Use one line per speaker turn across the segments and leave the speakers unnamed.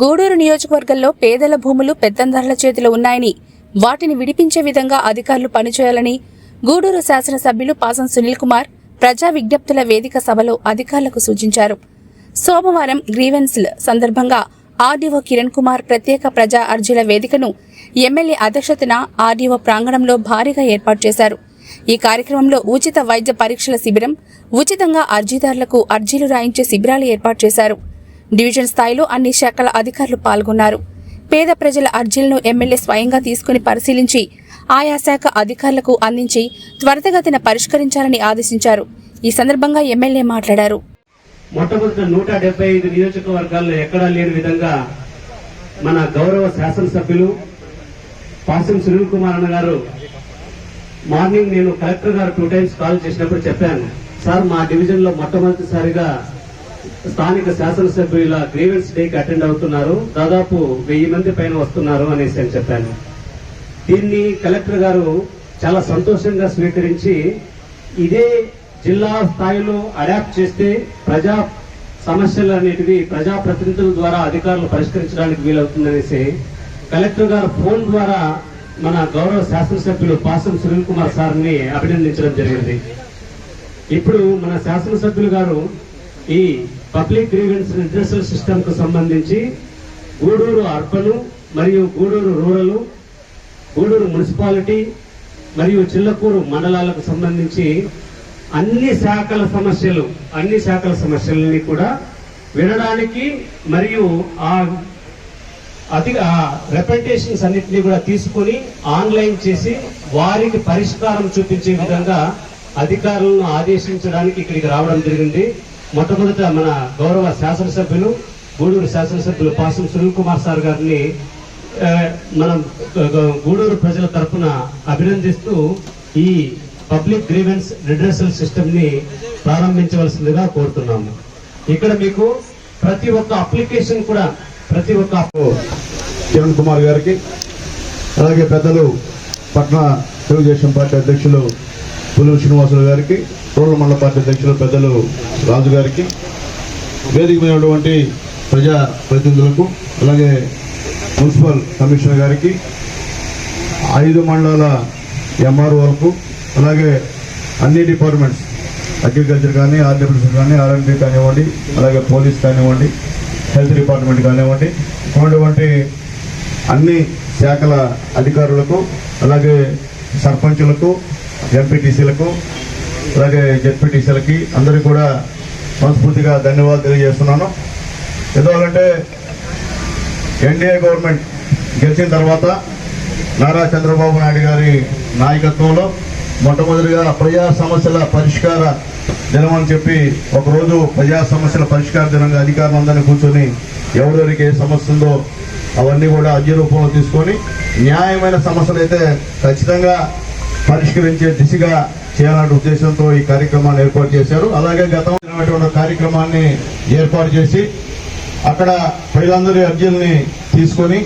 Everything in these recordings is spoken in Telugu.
గూడూరు నియోజకవర్గంలో పేదల భూములు పెత్తందారుల చేతిలో ఉన్నాయని వాటిని విడిపించే విధంగా అధికారులు పనిచేయాలని గూడూరు శాసనసభ్యులు పాసం సునీల్ కుమార్ ప్రజా విజ్ఞప్తుల వేదిక సభలో అధికారులకు సూచించారు. సోమవారం గ్రీవెన్స్ల సందర్భంగా ఆర్డీఓ కిరణ్ కుమార్ ప్రత్యేక ప్రజా అర్జీల వేదికను ఎమ్మెల్యే అధ్యక్షతన ఆర్డీఓ ప్రాంగణంలో భారీగా ఏర్పాటు చేశారు. ఈ కార్యక్రమంలో ఉచిత వైద్య పరీక్షల శిబిరం ఉచితంగా అర్జీదారులకు అర్జీలు రాయించే శిబిరాలు ఏర్పాటు చేశారు. డివిజన్ స్థాయిలో అన్ని శాఖల అధికారులు పాల్గొన్నారు. పేద ప్రజల అర్జీలను ఎమ్మెల్యే స్వయంగా తీసుకుని పరిశీలించి ఆయా శాఖ అధికారులకు అందించి త్వరితగతిన పరిష్కరించాలని ఆదేశించారు. ఈ సందర్భంగా ఎమ్మెల్యే మాట్లాడారు.
మొట్టమొదటి నూట డెబ్బై ఐదు నియోజకవర్గాల్లో ఎక్కడా లేని విధంగా మన గౌరవ శాసనసభ్యులు పాసం సునీల్ కుమార్ అన్న గారు మార్నింగ్ నేను కలెక్టర్ గారు టూ టైమ్స్ కాల్ చేసినప్పుడు చెప్పాను సార్ మా డివిజన్లో మొట్టమొదటిసారిగా స్థానిక శాసనసభ్యుల గ్రీవెన్స్ డేకి అటెండ్ అవుతున్నారు. దాదాపు వెయ్యి మంది పైన వస్తున్నారు అనేసి అని చెప్పాను. దీన్ని కలెక్టర్ గారు చాలా సంతోషంగా స్వీకరించి ఇదే జిల్లా స్థాయిలో అడాప్ట్ చేస్తే ప్రజా సమస్యలు అనేటివి ప్రజా ప్రతినిధుల ద్వారా అధికారులు పరిష్కరించడానికి వీలవుతుందనేసి కలెక్టర్ గారు ఫోన్ ద్వారా మన గౌరవ శాసనసభ్యులు పాసం సునీల్ కుమార్ సార్ని అభినందించడం జరిగింది. ఇప్పుడు మన శాసనసభ్యులు గారు ఈ పబ్లిక్ గ్రీవెన్స్ రిడ్రెసల్ సిస్టమ్కు సంబంధించి గూడూరు అర్బన్ మరియు గూడూరు రూరల్ గూడూరు మున్సిపాలిటీ మరియు చిల్లకూరు మండలాలకు సంబంధించి అన్ని శాఖల సమస్యలు అన్ని శాఖల సమస్యలని కూడా వినడానికి మరియు ఆ అతి ఆ రిప్రజెంటేషన్స్ అన్నింటినీ కూడా తీసుకొని ఆన్లైన్ చేసి వారికి పరిష్కారం చూపించే విధంగా అధికారులను ఆదేశించడానికి ఇక్కడికి రావడం జరిగింది. మొట్టమొదట మన గౌరవ శాసనసభ్యులు గూడూరు శాసనసభ్యులు పాసం సునీల్ కుమార్ సార్ గారిని మనం గూడూరు ప్రజల తరఫున అభినందిస్తూ ఈ పబ్లిక్ గ్రీవెన్స్ రిడ్రెసల్ సిస్టమ్ని ప్రారంభించవలసిందిగా కోరుతున్నాము. ఇక్కడ మీకు ప్రతి ఒక్క అప్లికేషన్ కూడా ప్రతి ఒక్క
కిరణ్ కుమార్ గారికి అలాగే పెద్దలు పట్న తెలుగుదేశం పార్టీ అధ్యక్షులు పులు శ్రీనివాసులు గారికి రూరల్ మండల పార్టీ అధ్యక్షులు పెద్దలు రాజు గారికి వేదిక మీద ఉన్నటువంటి ప్రజా ప్రతినిధులకు అలాగే మున్సిపల్ కమిషనర్ గారికి ఐదు మండలాల ఎంఆర్ఓలకు అలాగే అన్ని డిపార్ట్మెంట్స్ అగ్రికల్చర్ కానీ ఆర్డబ్ల్యూసీ కానీ ఆర్ఎండి కానివ్వండి అలాగే పోలీస్ కానివ్వండి హెల్త్ డిపార్ట్మెంట్ కానివ్వండి ఉన్నటువంటి అన్ని శాఖల అధికారులకు అలాగే సర్పంచులకు ఎంపీటీసీలకు అలాగే జెడ్పీటీసీలకి అందరికీ కూడా మనస్ఫూర్తిగా ధన్యవాదాలు తెలియజేస్తున్నాను. ఎందువల్లంటే ఎన్డీఏ గవర్నమెంట్ గెలిచిన తర్వాత నారా చంద్రబాబు నాయుడు గారి నాయకత్వంలో మొట్టమొదటిగా ప్రజా సమస్యల పరిష్కార దినం అని చెప్పి ఒకరోజు ప్రజా సమస్యల పరిష్కార దినంగా అధికారులందరినీ కూర్చొని ఎవరెవరికి ఏ సమస్య ఉందో అవన్నీ కూడా అర్జీ రూపంలో తీసుకొని న్యాయమైన సమస్యలు అయితే ఖచ్చితంగా పరిష్కరించే దిశగా చేయాలనే ఉద్దేశంతో ఈ కార్యక్రమాన్ని ఏర్పాటు చేశారు. అలాగే గతంలో కార్యక్రమాన్ని ఏర్పాటు చేసి అక్కడ ప్రజలందరి అర్జీల్ని తీసుకొని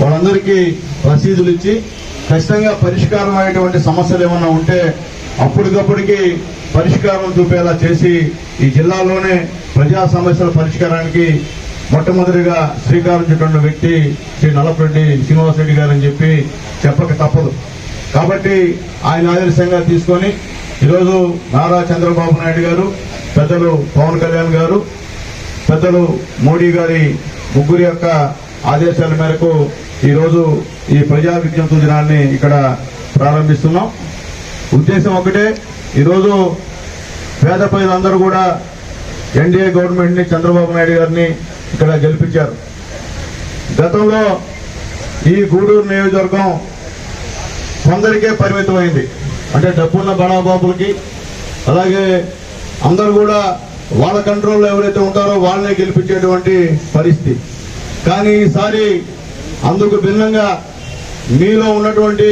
వాళ్ళందరికీ రసీదులు ఇచ్చి ఖచ్చితంగా పరిష్కారం అయ్యేటువంటి సమస్యలు ఏమన్నా ఉంటే అప్పటికప్పటికి పరిష్కారం చూపేలా చేసి ఈ జిల్లాలోనే ప్రజా సమస్యల పరిష్కారానికి మొట్టమొదటిగా శ్రీకారం చుట్టిన వ్యక్తి శ్రీ నల్లపరెడ్డి శ్రీనివాసరెడ్డి గారు అని చెప్పి చెప్పక తప్పదు. కాబట్టి ఆయన ఆదర్శంగా తీసుకొని ఈరోజు నారా చంద్రబాబు నాయుడు గారు పెద్దలు పవన్ కళ్యాణ్ గారు పెద్దలు మోడీ గారి ముగ్గురి యొక్క ఆదేశాల మేరకు ఈరోజు ఈ ప్రజా విజ్ఞప్తి దినాన్ని ఇక్కడ ప్రారంభిస్తున్నాం. ఉద్దేశం ఒకటే ఈరోజు పేద ప్రజలందరూ కూడా ఎన్డీఏ గవర్నమెంట్ని చంద్రబాబు నాయుడు గారిని ఇక్కడ గెలిపించారు. గతంలో ఈ గూడూరు నియోజకవర్గం కొందరికే పరిమితమైంది. అంటే డబ్బున్న బడాబాబులకి అలాగే అందరూ కూడా వాళ్ళ కంట్రోల్లో ఎవరైతే ఉంటారో వాళ్ళనే గెలిపించేటువంటి పరిస్థితి. కానీ ఈసారి అందుకు భిన్నంగా మీలో ఉన్నటువంటి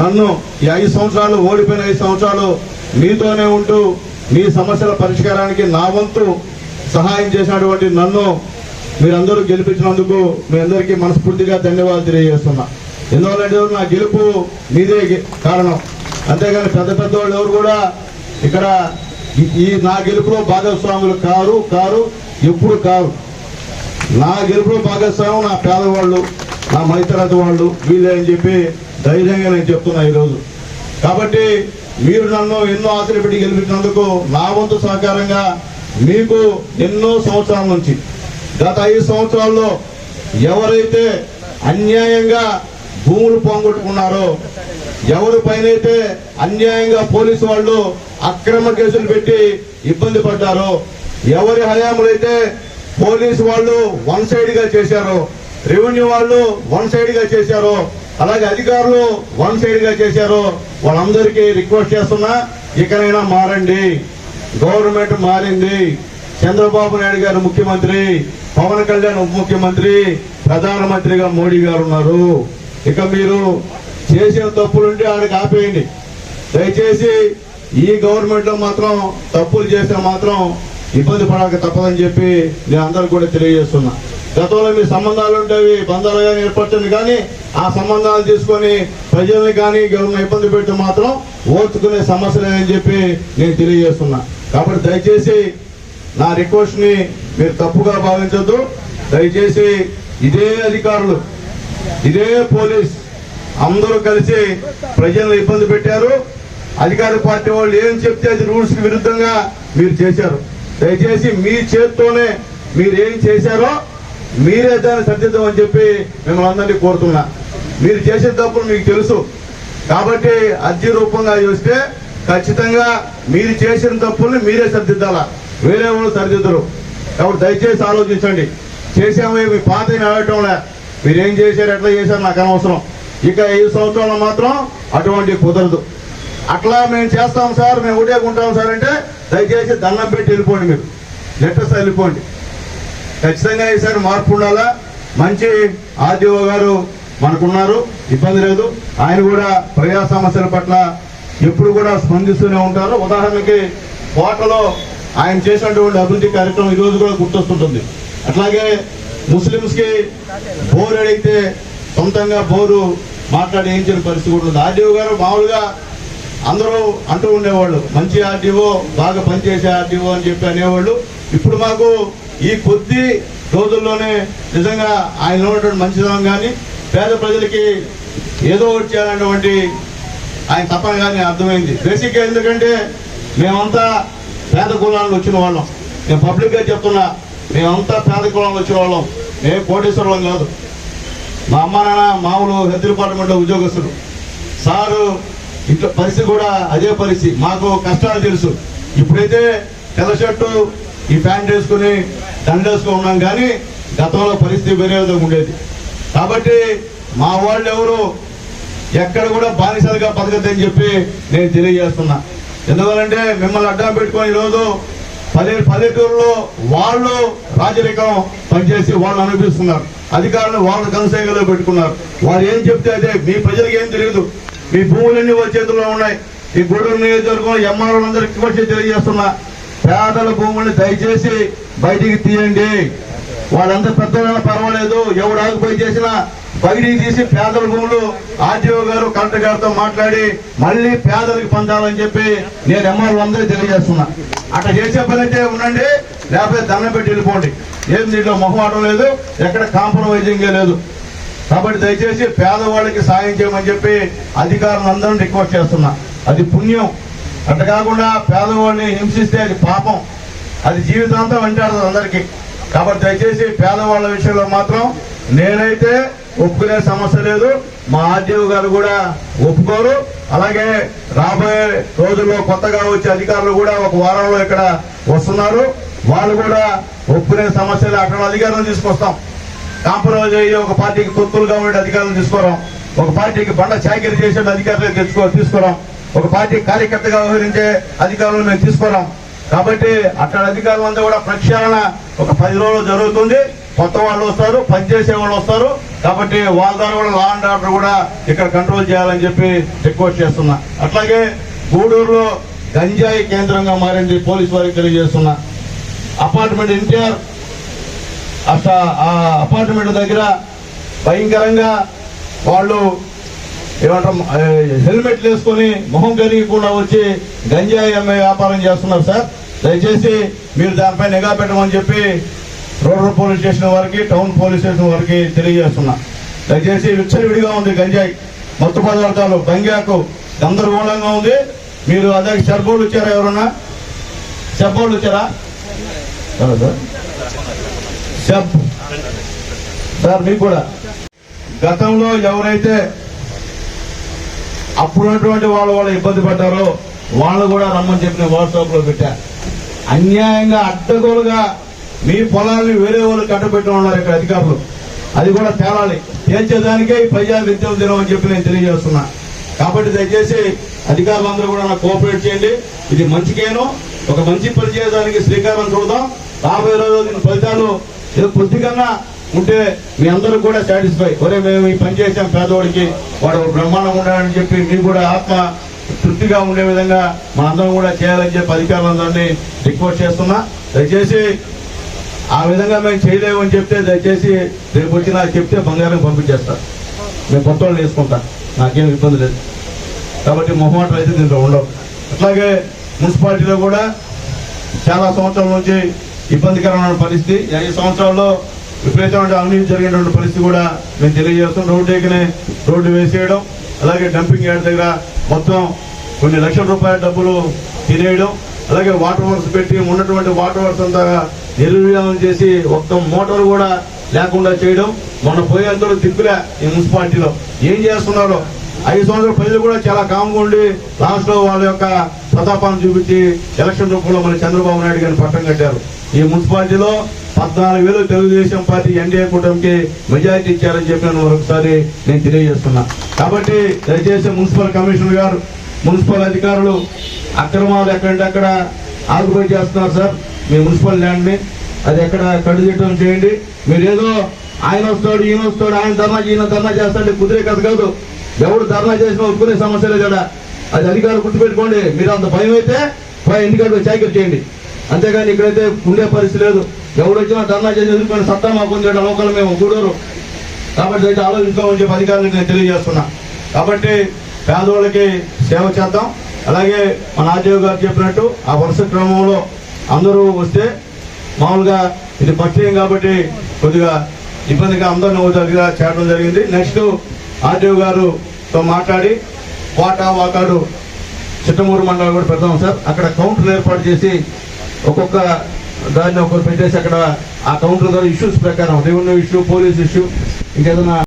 నన్ను ఈ ఐదు సంవత్సరాలు ఓడిపోయిన ఐదు సంవత్సరాలు మీతోనే ఉంటూ మీ సమస్యల పరిష్కారానికి నా వంతు సహాయం చేసినటువంటి నన్ను మీరందరూ గెలిపించినందుకు మీ అందరికీ మనస్ఫూర్తిగా ధన్యవాదాలు తెలియజేస్తున్నా. ఎందువల్ల నా గెలుపు మీదే కారణం. అంతేగాని పెద్ద పెద్ద వాళ్ళు ఎవరు కూడా ఇక్కడ ఈ- నా గెలుపులో భాగస్వాములు కారు కారు ఎప్పుడు కారు. నా గెలుపులో భాగస్వామి నా పేదవాళ్ళు నా మధ్యతరగతి వాళ్ళు వీళ్ళే అని చెప్పి ధైర్యంగా నేను చెప్తున్నా ఈరోజు. కాబట్టి మీరు నన్ను ఎన్నో ఆశలు పెట్టి గెలిపించినందుకు నా వంతు సహకారంగా మీకు ఎన్నో సంవత్సరాల నుంచి గత ఐదు సంవత్సరాల్లో ఎవరైతే అన్యాయంగా భూములు పోగొట్టుకున్నారో ఎవరి పైనైతే అన్యాయంగా పోలీసు వాళ్ళు అక్రమ కేసులు పెట్టి ఇబ్బంది పడ్డారో ఎవరి హయాంలో పోలీసు వాళ్ళు వన్ సైడ్గా చేశారో రెవెన్యూ వాళ్ళు వన్ సైడ్గా చేశారో అలాగే అధికారులు వన్ సైడ్గా చేశారో వాళ్ళందరికీ రిక్వెస్ట్ చేస్తున్నా ఇకనైనా మారండి. గవర్నమెంట్ మారింది. చంద్రబాబు నాయుడు గారు ముఖ్యమంత్రి పవన్ కళ్యాణ్ ఉప ముఖ్యమంత్రి ప్రధానమంత్రిగా మోడీ గారు ఉన్నారు. ఇక మీరు చేసిన తప్పులుంటే ఆడికి ఆపేయండి. దయచేసి ఈ గవర్నమెంట్లో మాత్రం తప్పులు చేస్తే మాత్రం ఇబ్బంది పడక తప్పదని చెప్పి నేను అందరికి కూడా తెలియజేస్తున్నా. గతంలో మీ సంబంధాలు ఉంటాయి బంధాలు కానీ ఏర్పరచండి కానీ ఆ సంబంధాలు తీసుకొని ప్రజల్ని కానీ గవర్నమెంట్ ఇబ్బంది పెడితే మాత్రం ఓర్చుకునే సమస్య లేదని చెప్పి నేను తెలియజేస్తున్నా. కాబట్టి దయచేసి నా రిక్వెస్ట్ని మీరు తప్పుగా భావించద్దు. దయచేసి ఇదే అధికారులు ఇదే పోలీస్ అందరూ కలిసి ప్రజలను ఇబ్బంది పెట్టారు. అధికార పార్టీ వాళ్ళు ఏం చెప్తే అది రూల్స్కి విరుద్ధంగా మీరు చేశారు. దయచేసి మీ చేత్తోనే మీరు ఏం చేశారో మీరే దాన్ని సర్దిద్దామని చెప్పి మిమ్మల్ని అందరినీ కోరుతున్నా. మీరు చేసే తప్పులు మీకు తెలుసు. కాబట్టి అర్జీ రూపంగా చూస్తే ఖచ్చితంగా మీరు చేసిన తప్పుల్ని మీరే సర్దిద్దాలా? వేరే వాళ్ళు సరిదిద్దరు. కాబట్టి దయచేసి ఆలోచించండి. చేసామే మీ పాత అడగటంలే మీరేం చేశారు ఎట్లా చేశారు నాకు అనవసరం. ఇక ఐదు సంవత్సరాలు మాత్రం అటువంటి కుదరదు. అట్లా మేము చేస్తాం సార్ మేము ఉంటాం సార్ అంటే దయచేసి దండం పెట్టి వెళ్ళిపోండి మీరు. లెటర్స్ వెళ్ళిపోండి. ఖచ్చితంగా ఈసారి మార్పు ఉండాలా? మంచి ఆర్డీఓ గారు మనకున్నారు ఇబ్బంది లేదు. ఆయన కూడా ప్రజా సమస్యల పట్ల ఎప్పుడు కూడా స్పందిస్తూనే ఉంటారు. ఉదాహరణకి కోటలో ఆయన చేసినటువంటి అభివృద్ధి కార్యక్రమం ఈ రోజు కూడా గుర్తొస్తుంటుంది. అట్లాగే ముస్లిమ్స్కి బోర్ అడిగితే సొంతంగా బోరు మాట్లాడి వేయించిన పరిస్థితి కూడా ఉంది. ఆర్డీఓ గారు మామూలుగా అందరూ అంటూ ఉండేవాళ్ళు మంచి ఆర్డీఓ బాగా పనిచేసే ఆర్డీఓ అని చెప్పి అనేవాళ్ళు. ఇప్పుడు మాకు ఈ కొద్ది రోజుల్లోనే నిజంగా ఆయన ఉన్నటువంటి మంచిదనం కానీ పేద ప్రజలకి ఏదో ఒకటి చేయాలన్నటువంటి ఆయన తపన కానీ అర్థమైంది. బేసిక్గా ఎందుకంటే మేమంతా పేద కులాలను వచ్చిన వాళ్ళం. నేను పబ్లిక్గా చెప్తున్నా మేమంతా పేద కులాలను వచ్చిన వాళ్ళం. మేము కోటేశ్వరం కాదు. మా అమ్మ నాన్న మామూలు హెల్త్ డిపార్ట్మెంట్లో ఉద్యోగస్తులు. సారు ఇంట్లో పరిస్థితి కూడా అదే పరిస్థితి. మాకు కష్టాలు తెలుసు. ఇప్పుడైతే తెల్ల షర్టు ఈ ప్యాంట్ వేసుకుని దండేసుకుని ఉన్నాం కానీ గతంలో పరిస్థితి వేరే విధంగా ఉండేది. కాబట్టి మా వాళ్ళు ఎవరు ఎక్కడ కూడా బానిసలుగా బతకద్దని చెప్పి నేను తెలియజేస్తున్నా. ఎందువల్లంటే మిమ్మల్ని అడ్డం పెట్టుకొని ఈరోజు పల్లె పల్లెటూరులో వాళ్ళు రాజరికం పనిచేసి వాళ్ళు అనిపిస్తున్నారు అధికారులు వాళ్ళ కనసైగలో పెట్టుకున్నారు. వారు ఏం చెప్తే అదే. మీ ప్రజలకు ఏం తెలియదు. మీ భూములన్నీ వాళ్ళ చేతుల్లో ఉన్నాయి. ఈ గూడూరు నియోజకవర్గంలో ఎంఆర్ఓలందరికీ వచ్చి తెలియజేస్తున్నా. పేదల భూముల్ని దయచేసి బయటికి తీయండి. వాళ్ళంతా పెద్దవాళ్ళ పర్వాలేదు. ఎవడు ఆగిపోయి చేసినా బయటికి తీసి పేదల భూములు ఆర్టీఓ గారు కలెక్టర్ గారితో మాట్లాడి మళ్ళీ పేదలకు పొందాలని చెప్పి నేను ఎంఆర్ఓ అందరూ తెలియజేస్తున్నా. అట్లా చేసే పని అయితే ఉండండి లేకపోతే దండం పెట్టి వెళ్ళిపోండి. ఏం దీంట్లో మొహమాటం లేదు ఎక్కడ కాంప్రమైజింగ్ లేదు. కాబట్టి దయచేసి పేదవాళ్ళకి సాయం చేయమని చెప్పి అధికారులందరినీ రిక్వెస్ట్ చేస్తున్నా. అది పుణ్యం. అట్లా కాకుండా పేదవాడిని హింసిస్తే అది పాపం. అది జీవితాంతం వెంటాడుతుంది అందరికీ. కాబట్టి దయచేసి పేదవాళ్ళ విషయంలో మాత్రం నేనైతే ఒప్పుకునే సమస్య లేదు. మా ఆర్డీఓ గారు కూడా ఒప్పుకోరు. అలాగే రాబోయే రోజుల్లో కొత్తగా వచ్చే అధికారులు కూడా ఒక వారంలో ఇక్కడ వస్తున్నారు. వాళ్ళు కూడా ఒప్పుకునే సమస్యలు అక్కడ అధికారం తీసుకొస్తాం. కాంప్రమైజ్ అయ్యి ఒక పార్టీకి తొత్తులుగా ఉండే అధికారులు తీసుకోవడం ఒక పార్టీకి బండ చాకరీ చేసే అధికారులు తెచ్చుకో తీసుకోవడం ఒక పార్టీ కార్యకర్తగా వ్యవహరించే అధికారులు మేము తీసుకోవడం కాబట్టి అక్కడ అధికారులంతా కూడా ప్రక్షాళన ఒక పది రోజులు జరుగుతుంది. కొత్త వాళ్ళు వస్తారు పనిచేసే వాళ్ళు వస్తారు. కాబట్టి వాళ్ళ ద్వారా కూడా లా అండ్ ఆర్డర్ కూడా ఇక్కడ కంట్రోల్ చేయాలని చెప్పి రిక్వెస్ట్ చేస్తున్నా. అట్లాగే గూడూరులో గంజాయి కేంద్రంగా మారింది పోలీస్ వారికి తెలియజేస్తున్నా. అపార్ట్మెంట్ ఎన్టీఆర్ అట్లా ఆ అపార్ట్మెంట్ దగ్గర భయంకరంగా వాళ్ళు ఏమంటారు హెల్మెట్ వేసుకొని మొహం కరిగకుండా వచ్చి గంజాయి అమ్మే వ్యాపారం చేస్తున్నారు సార్. దయచేసి మీరు దానిపై నిఘా పెట్టమని చెప్పి రూరల్ పోలీస్ స్టేషన్ వారికి టౌన్ పోలీస్ స్టేషన్ వారికి తెలియజేస్తున్నా. దయచేసి విచ్చలవిడిగా ఉంది గంజాయి. మత్తు పదార్థాలు గంజాకు గందరగోళంగా ఉంది. మీరు అదే షర్బోళ్ళు వచ్చారా ఎవరన్నా? షబ్బోళ్ళు వచ్చారా సార్? షబ్ సార్ మీకు కూడా. గతంలో ఎవరైతే అప్పుడున్నటువంటి వాళ్ళు వాళ్ళు ఇబ్బంది పడ్డారో వాళ్ళు కూడా రమ్మని చెప్పిన వాట్సాప్లో పెట్టా. అన్యాయంగా అడ్డగోలుగా మీ పొలాన్ని వేరే వాళ్ళు కట్టబెట్టడం ఉన్నారు ఇక్కడ అధికారులు. అది కూడా తేలాలి. తేల్చేదానికే ఈ ప్రజా విద్యుత్ దినం అని చెప్పి నేను తెలియజేస్తున్నా. కాబట్టి దయచేసి అధికారులందరూ కూడా నాకు కోఆపరేట్ చేయండి. ఇది మంచికేను ఒక మంచి పని చేయడానికి శ్రీకారం చూడదాం రాబోయే రోజు దీని ఫలితాలు ఏదో కొద్దిగా ఉంటే మీ అందరూ కూడా సాటిస్ఫై ఒరే మేము ఈ పని చేసాం పేదవాడికి వాడు బ్రహ్మాండం ఉండాలని చెప్పి మీకు కూడా ఆత్మ తృప్తిగా ఉండే విధంగా మా అందరం కూడా చేయాలని చెప్పి అధికారులందరినీ రిక్వెస్ట్ చేస్తున్నా. దయచేసి ఆ విధంగా మేము చేయలేము అని చెప్తే దయచేసి రేపు వచ్చి నాకు చెప్తే బంగారం పంపించేస్తారు మేము కొత్త వాళ్ళు వేసుకుంటా. నాకేం ఇబ్బంది లేదు. కాబట్టి మొహమాటలు అయితే దీంట్లో ఉండవు. అట్లాగే మున్సిపాలిటీలో కూడా చాలా సంవత్సరాల నుంచి ఇబ్బందికరమైన పరిస్థితి. ఈ ఐదు సంవత్సరాల్లో విపరీతమైన అవినీతి జరిగినటువంటి పరిస్థితి కూడా మేము తెలియజేస్తాం రోడ్డు ఎక్కినే రోడ్డు వేసేయడం అలాగే డంపింగ్ యార్డ్ దగ్గర మొత్తం కొన్ని లక్షల రూపాయల డబ్బులు తినేయడం అలాగే వాటర్ వర్క్స్ పెట్టి ఉన్నటువంటి వాటర్ వర్క్స్ అంతా నిర్వీర్యం చేసి ఒక్క మోటార్ కూడా లేకుండా చేయడం మొన్న పోయేందరూ దిక్కులే ఈ మున్సిపాలిటీలో. ఏం చేస్తున్నారో? ఐదు సంవత్సరాల ప్రజలు కూడా చాలా కామ్గా ఉండి లాస్ట్లో వాళ్ళ యొక్క ప్రతాపాన్ని చూపించి ఎలక్షన్ రూపంలో మన చంద్రబాబు నాయుడు గారిని పట్టం కట్టారు. ఈ మున్సిపాలిటీలో పద్నాలుగు వేలు తెలుగుదేశం పార్టీ ఎన్డీఏ కూటమికి మెజారిటీ ఇచ్చారని చెప్పి నేను మరొకసారి నేను తెలియజేస్తున్నా. కాబట్టి దయచేసి మున్సిపల్ కమిషనర్ గారు మున్సిపల్ అధికారులు అక్రమాలు ఎక్కడంటే అక్కడ ఆక్యుపై చేస్తున్నారు సార్. మీ మున్సిపల్ ల్యాండ్ని అది ఎక్కడ కడు చేయండి. మీరు ఏదో ఆయన వస్తాడు ఈయన వస్తాడు ఆయన ధర్నా ఈయన ధర్నా చేస్తాడు కుదిరే కథ కాదు. ఎవడు ధర్నా చేసినా ఒప్పుకునే సమస్య లేదు కదా అది అధికారులు గుర్తుపెట్టుకోండి. మీరు అంత భయం అయితే పై ఎన్నికలకు సైకిల్ చేయండి. అంతేగాని ఇక్కడైతే ఉండే పరిస్థితి లేదు. ఎవడు వచ్చినా ధర్నా చేసి ఎదుర్కొని సత్తా మాకు ఉంది అవకాశం లోకల్ మేము గూడూరు కాబట్టి అయితే ఆలోచించుకోమని చెప్పి అధికారులకు నేను తెలియజేస్తున్నా. కాబట్టి పేదవాళ్ళకి సేవ చేద్దాం. అలాగే మన ఆర్జీవి గారు చెప్పినట్టు ఆ వరుస క్రమంలో అందరూ వస్తే మామూలుగా ఇది పరిచయం కాబట్టి కొద్దిగా ఇబ్బందిగా అందరిని ఓ దగ్గర చేయడం జరిగింది. నెక్స్ట్ ఆర్డీఓ గారుతో మాట్లాడి వాటా వాకాడు చిట్టమూరు మండలం కూడా పెడతాం సార్. అక్కడ కౌంటర్ ఏర్పాటు చేసి ఒక్కొక్క దాన్ని ఒకరు పెట్టేసి అక్కడ ఆ కౌంటర్ ద్వారా ఇష్యూస్ ప్రకారం రెవెన్యూ ఇష్యూ పోలీస్ ఇష్యూ ఇంకేదైనా